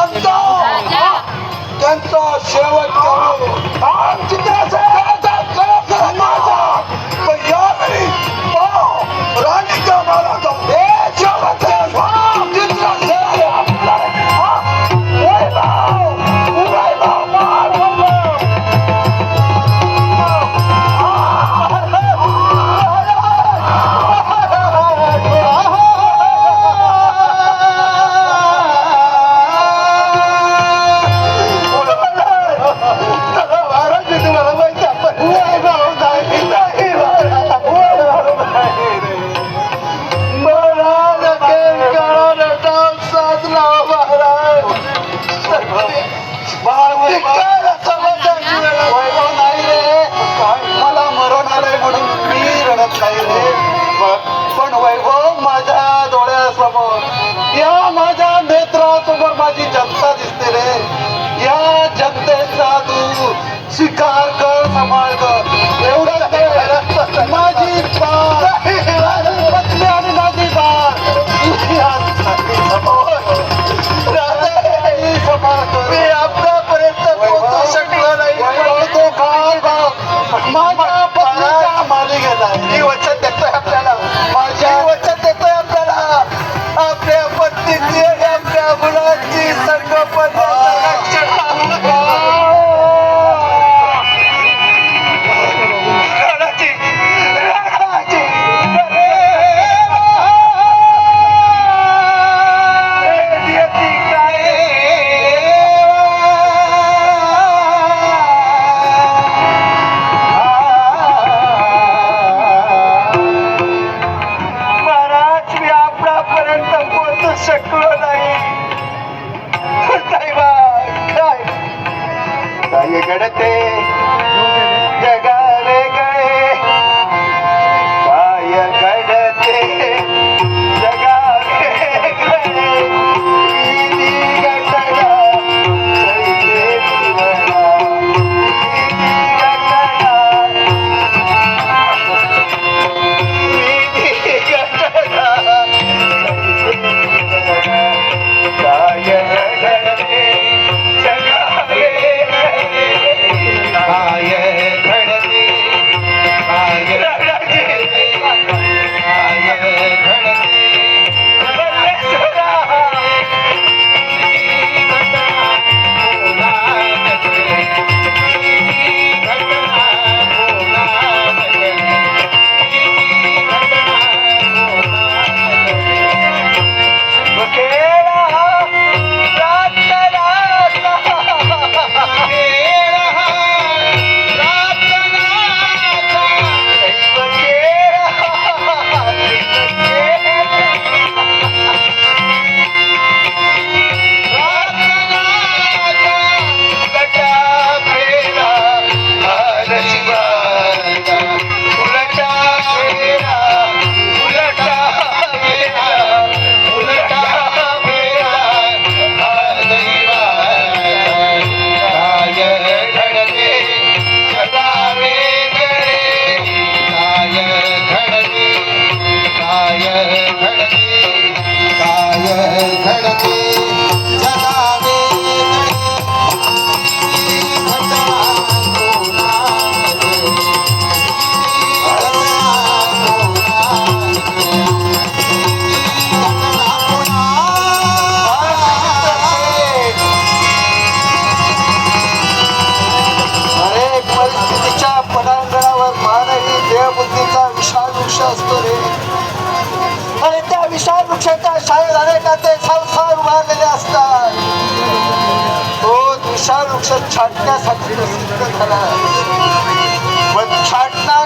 संत त्यांचा शेवट करू. आज जिथे শিকার கிடத்தே काय घडते? बच्चे छाटना सबसे सीखने खड़ा है वो छाटना